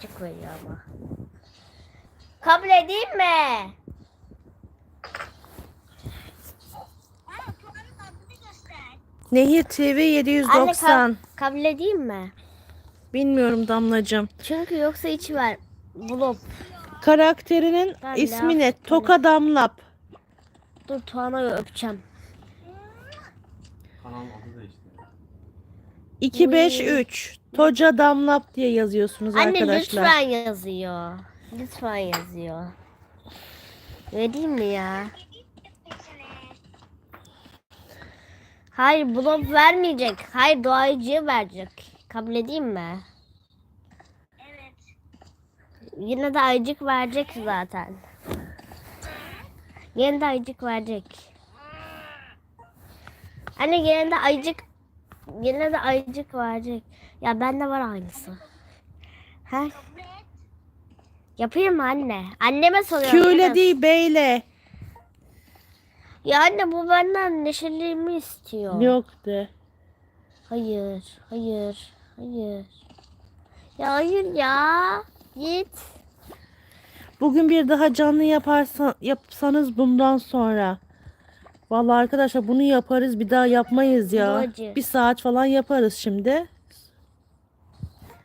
ayıcık veriyor ama. Kabul edeyim mi? Nehir TV Anne 790. kab- kabul edeyim mi? Bilmiyorum Damlacığım. Çünkü yoksa içi ver. Bulup. Karakterinin Ben ismi ne? Toka Damlap. Dur Tuana'yı öpeceğim. Kanalın adı değişti. 253. Toca Damlap diye yazıyorsunuz Anne arkadaşlar. lütfen yazıyor. Lütfen yazıyor. Vereyim mi ya? Hayır blok vermeyecek. Hayır doğayıcıya verecek. Kabul edeyim mi? Evet. Yine de ayıcık verecek zaten. Yine de ayıcık verecek. Anne yine de ayıcık yine de ayıcık verecek. Ya bende var aynısı. Ha? Yapayım mı anne? Anneme soruyorum. Q'le değil beyle. Ya anne bu benden neşeliliğimi istiyor. Yok de. Hayır, hayır, hayır. Ya hayır ya. Git. Bugün bir daha canlı yaparsan yapsanız bundan sonra. Vallahi arkadaşlar bunu yaparız bir daha yapmayız ya. Acı. Bir saat falan yaparız şimdi.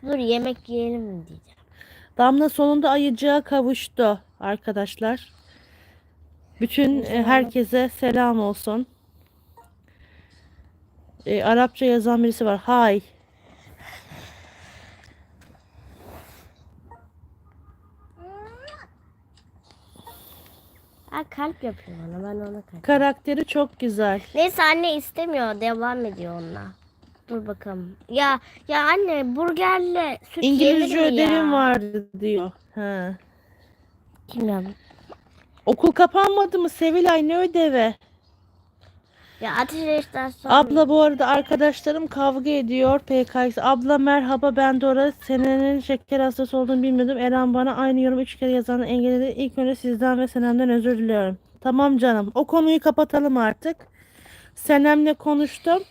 Dur yemek yiyelim mi diyeceğim. Damla sonunda ayıcığa kavuştu arkadaşlar. Bütün e, herkese selam olsun. E, Arapça yazan birisi var. Hay. Ha kalp yapıyor bana ben ona kalp. Karakteri çok güzel. Neyse anne istemiyor devam ediyor onunla. Dur bakalım. Ya ya anne burgerle süt İngilizce yenir mi ya? ödevim vardı diyor. Ha. Bilmiyorum. Okul kapanmadı mı Sevilay ne ödevi? Ya ateşten sonra. Abla bu arada arkadaşlarım kavga ediyor PKX. Abla merhaba ben Dora. Senenin şeker hastası olduğunu bilmiyordum. Eren bana aynı yorum üç kere yazanı engelledi. İlk önce sizden ve Senem'den özür diliyorum. Tamam canım. O konuyu kapatalım artık. Senem'le konuştum.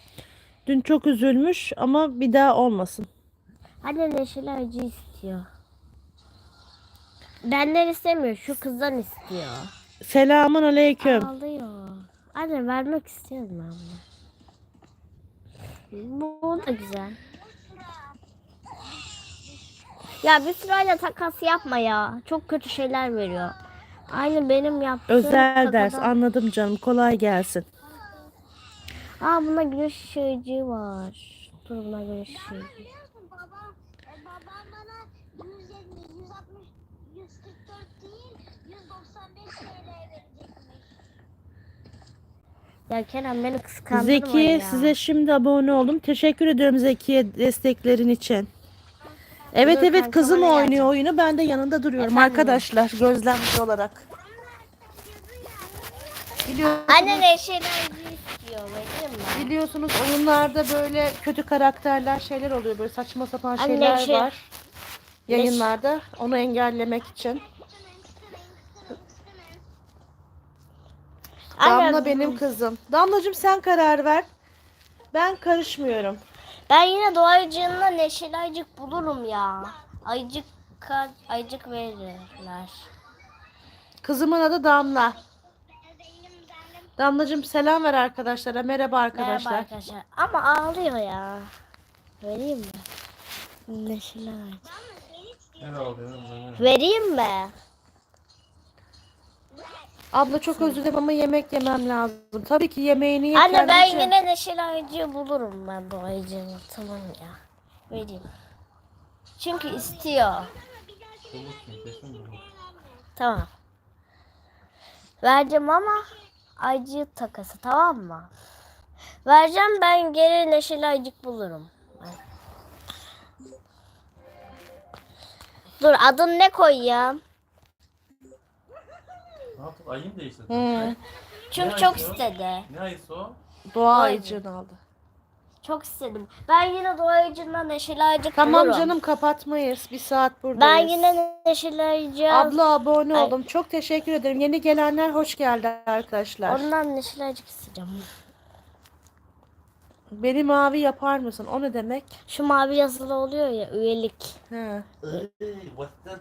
Dün çok üzülmüş ama bir daha olmasın. Anne neşeli acı istiyor. Benden istemiyor. Şu kızdan istiyor. Selamun aleyküm. Ağlıyor. Anne vermek istiyorum ben bunu. Bu, bu da güzel. Ya bir sırayla takas yapma ya. Çok kötü şeyler veriyor. Aynı benim yaptığım Özel ders takadan- anladım canım. Kolay gelsin. Aa bunda güneş ışığı var. Dur buna güneş ışığı. Babam, bana 150, 160, 144 değil, 195 TL verecekmiş. Ya Kerem beni kıskandırma Zekiye ya. size şimdi abone oldum. Teşekkür ediyorum Zekiye desteklerin için. Evet Dur evet kanka, kızım bana oynuyor oyunu. Ben de yanında duruyorum Efendim? arkadaşlar gözlemci olarak. Biliyorsunuz, Anne acı istiyor. Mi? biliyorsunuz oyunlarda böyle kötü karakterler şeyler oluyor. Böyle saçma sapan Anne, şeyler şey- var. Yayınlarda onu engellemek için. Anne, Damla benim kızım. Damlacığım sen karar ver. Ben karışmıyorum. Ben yine doğayıcığında neşeli ayıcık bulurum ya. Ayıcık ayıcık verirler. Kızımın adı Damla. Damlacığım selam ver arkadaşlara. Merhaba arkadaşlar. Merhaba arkadaşlar. Ama ağlıyor ya. Vereyim mi? Neşeli ayıcık. Ne oluyor? Vereyim mi? Abla çok özür dilerim ama yemek yemem lazım. Tabii ki yemeğini ye Anne ben kendince. yine neşeli ayıcığı bulurum ben bu ayıcığımı. Tamam ya. Vereyim. Çünkü istiyor. Tamam. Vereceğim ama ayıcığı takası tamam mı? Vereceğim ben geri neşeli ayıcık bulurum. Dur adını ne koyayım? Ayı mı değiştirdin? Hı. Çünkü Ne çok ayıcı o? istedi. Ne ayısı o? Doğa Doğa ayıcığını aldı. Çok istedim. Ben yine doğa ayıcığından neşeli ayıcık Tamam bulurum. canım kapatmayız. Bir saat buradayız. Ben yine neşeli ayıcığı Abla abone Ay. oldum. Çok teşekkür ederim. Yeni gelenler hoş geldi arkadaşlar. ondan neşeli ayıcık isteyeceğim. Beni mavi yapar mısın? O ne demek? Şu mavi yazılı oluyor ya üyelik. He. Hey, what's that